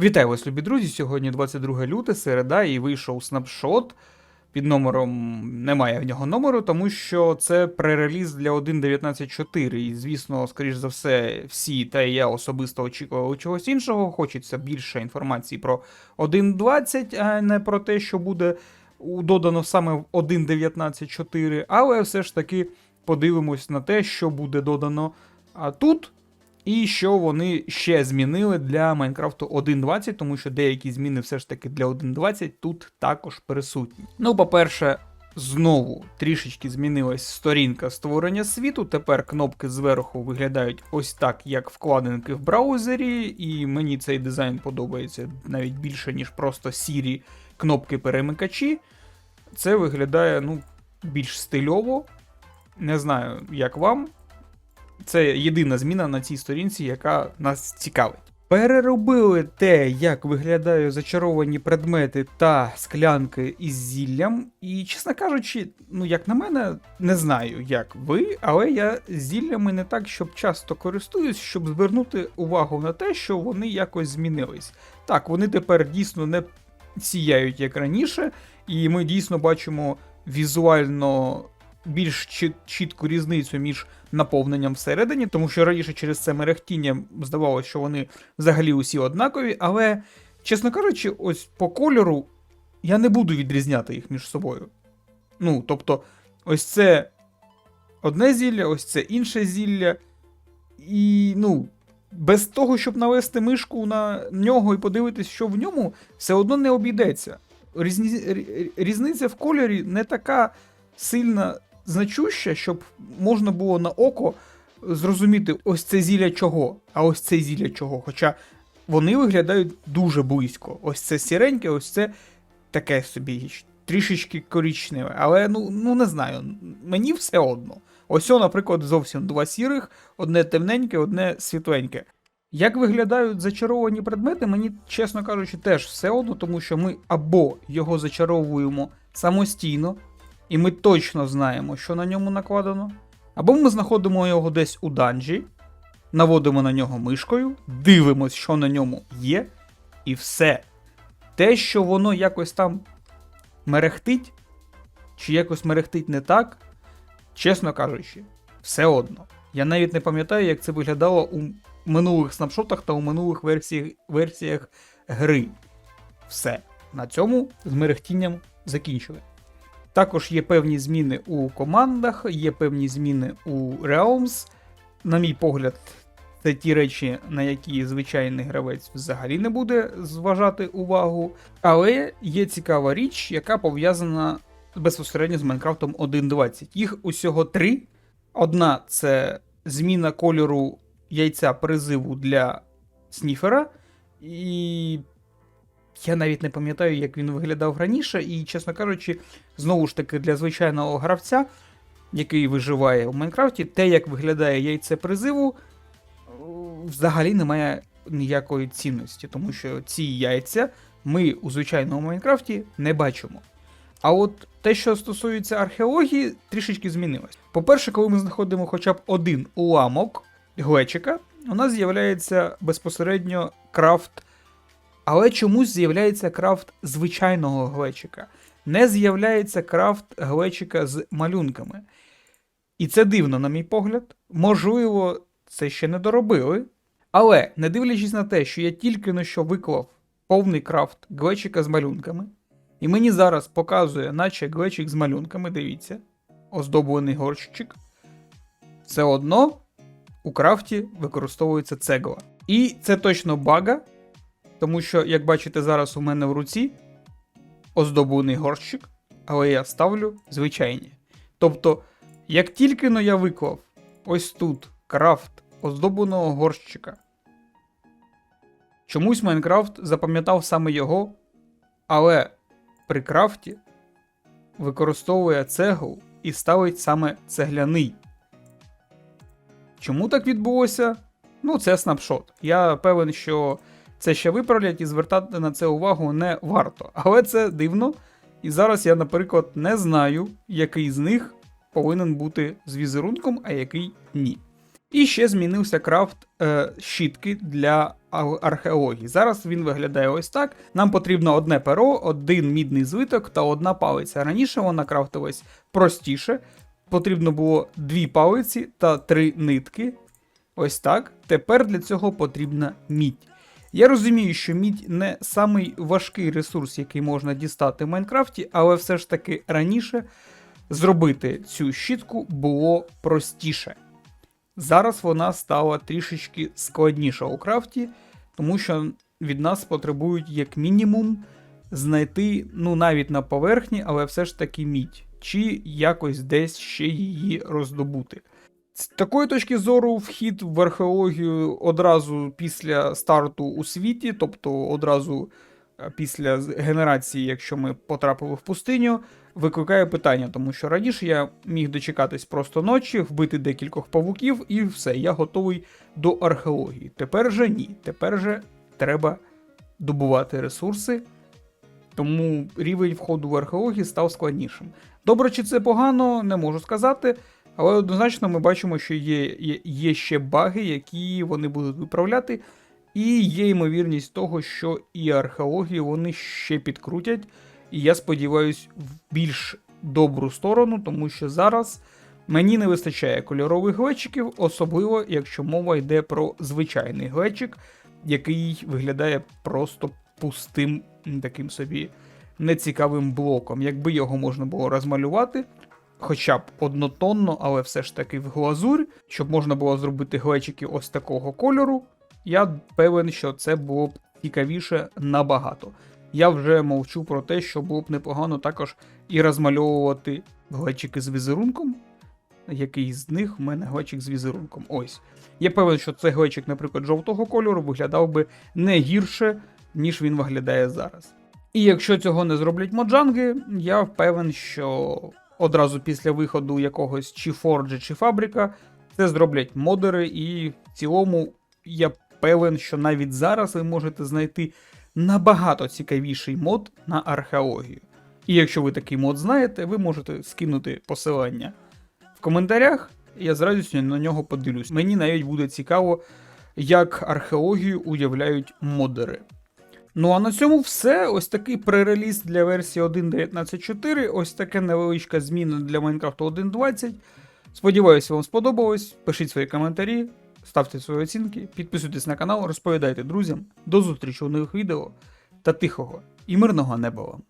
Вітаю вас, любі друзі! Сьогодні 22 люте, середа, і вийшов снапшот. Під номером немає в нього номеру, тому що це пререліз для 1.19.4. І, звісно, скоріш за все, всі та і я особисто очікували чогось іншого. Хочеться більше інформації про 1.20, а не про те, що буде додано саме в 1.19.4. Але все ж таки подивимось на те, що буде додано тут. І що вони ще змінили для Майнкрафту 1.20, тому що деякі зміни все ж таки для 1.20 тут також присутні. Ну, по-перше, знову трішечки змінилась сторінка створення світу. Тепер кнопки зверху виглядають ось так, як вкладинки в браузері, і мені цей дизайн подобається навіть більше, ніж просто сірі кнопки-перемикачі. Це виглядає ну, більш стильово. Не знаю, як вам. Це єдина зміна на цій сторінці, яка нас цікавить. Переробили те, як виглядають зачаровані предмети та склянки із зіллям. І, чесно кажучи, ну як на мене, не знаю, як ви, але я зіллями не так, щоб часто користуюсь, щоб звернути увагу на те, що вони якось змінились. Так, вони тепер дійсно не сіяють як раніше, і ми дійсно бачимо візуально більш чіт- чітку різницю між наповненням всередині, тому що раніше через це мерехтіння здавалося, що вони взагалі усі однакові, але, чесно кажучи, ось по кольору я не буду відрізняти їх між собою. Ну, тобто, ось це одне зілля, ось це інше зілля. І, ну, без того, щоб навести мишку на нього і подивитись, що в ньому, все одно не обійдеться. Різні... Різниця в кольорі не така сильна значуща, щоб можна було на око зрозуміти, ось це зілля чого, а ось це зілля чого. Хоча вони виглядають дуже близько. Ось це сіреньке, ось це таке собі трішечки коричневе. Але ну, ну не знаю, мені все одно. Ось, наприклад, зовсім два сірих, одне темненьке, одне світленьке. Як виглядають зачаровані предмети, мені, чесно кажучи, теж все одно, тому що ми або його зачаровуємо самостійно, і ми точно знаємо, що на ньому накладено, або ми знаходимо його десь у данжі, наводимо на нього мишкою, дивимось, що на ньому є, і все. Те, що воно якось там мерехтить, чи якось мерехтить не так, чесно кажучи, все одно. Я навіть не пам'ятаю, як це виглядало у минулих снапшотах та у минулих версіях, версіях гри. Все. На цьому з мерехтінням закінчили. Також є певні зміни у командах, є певні зміни у Realms. На мій погляд, це ті речі, на які звичайний гравець взагалі не буде зважати увагу. Але є цікава річ, яка пов'язана безпосередньо з Майнкрафтом 1.20. Їх усього три. Одна це зміна кольору яйця призиву для сніфера. І я навіть не пам'ятаю, як він виглядав раніше, і, чесно кажучи, знову ж таки, для звичайного гравця, який виживає у Майнкрафті, те, як виглядає яйце призиву, взагалі не має ніякої цінності, тому що ці яйця ми у звичайному Майнкрафті не бачимо. А от те, що стосується археології, трішечки змінилось. По-перше, коли ми знаходимо хоча б один уламок глечика, у нас з'являється безпосередньо крафт але чомусь з'являється крафт звичайного глечика. Не з'являється крафт глечика з малюнками. І це дивно, на мій погляд. Можливо, це ще не доробили. Але, не дивлячись на те, що я тільки на що виклав повний крафт глечика з малюнками, і мені зараз показує, наче глечик з малюнками, дивіться, оздоблений горщик, все одно у крафті використовується цегла. І це точно бага, тому що, як бачите, зараз у мене в руці оздоблений горщик, але я ставлю звичайні. Тобто, як тільки но я виклав ось тут крафт оздобленого горщика, чомусь Майнкрафт запам'ятав саме його, але при крафті використовує цеглу і ставить саме цегляний. Чому так відбулося? Ну, це снапшот. Я певен, що це ще виправлять і звертати на це увагу не варто. Але це дивно. І зараз я, наприклад, не знаю, який з них повинен бути з візерунком, а який ні. І ще змінився крафт е, щітки для археології. Зараз він виглядає ось так. Нам потрібно одне перо, один мідний звиток та одна палиця. Раніше вона крафтилась простіше. Потрібно було дві палиці та три нитки. Ось так. Тепер для цього потрібна мідь. Я розумію, що мідь не самий важкий ресурс, який можна дістати в Майнкрафті, але все ж таки раніше зробити цю щітку було простіше. Зараз вона стала трішечки складніша у крафті, тому що від нас потребують як мінімум знайти, ну навіть на поверхні, але все ж таки мідь, чи якось десь ще її роздобути. З такої точки зору, вхід в археологію одразу після старту у світі, тобто одразу е, після генерації, якщо ми потрапили в пустиню, викликає питання, тому що раніше я міг дочекатись просто ночі, вбити декількох павуків, і все, я готовий до археології. Тепер же ні. Тепер же треба добувати ресурси, тому рівень входу в археологію став складнішим. Добре, чи це погано, не можу сказати. Але однозначно ми бачимо, що є, є, є ще баги, які вони будуть виправляти, і є ймовірність того, що і археологію вони ще підкрутять. І я сподіваюся, в більш добру сторону, тому що зараз мені не вистачає кольорових глечиків, особливо якщо мова йде про звичайний глечик, який виглядає просто пустим таким собі нецікавим блоком. Якби його можна було розмалювати, хоча б однотонно, але все ж таки в глазурь, щоб можна було зробити глечики ось такого кольору, я певен, що це було б цікавіше набагато. Я вже мовчу про те, що було б непогано також і розмальовувати глечики з візерунком. Який з них у мене глечик з візерунком. Ось. Я певен, що цей глечик, наприклад, жовтого кольору виглядав би не гірше, ніж він виглядає зараз. І якщо цього не зроблять моджанги, я впевнен, що одразу після виходу якогось чи Forge, чи Фабрика це зроблять модери, і в цілому я певен, що навіть зараз ви можете знайти набагато цікавіший мод на археологію. І якщо ви такий мод знаєте, ви можете скинути посилання в коментарях, я з радістю на нього подивлюсь. Мені навіть буде цікаво, як археологію уявляють модери. Ну а на цьому все. Ось такий пререліз для версії 1.19.4, ось таке невеличка зміна для Minecraft 1.20. Сподіваюся, вам сподобалось. Пишіть свої коментарі, ставте свої оцінки, підписуйтесь на канал, розповідайте друзям. До зустрічі у нових відео та тихого і мирного неба вам.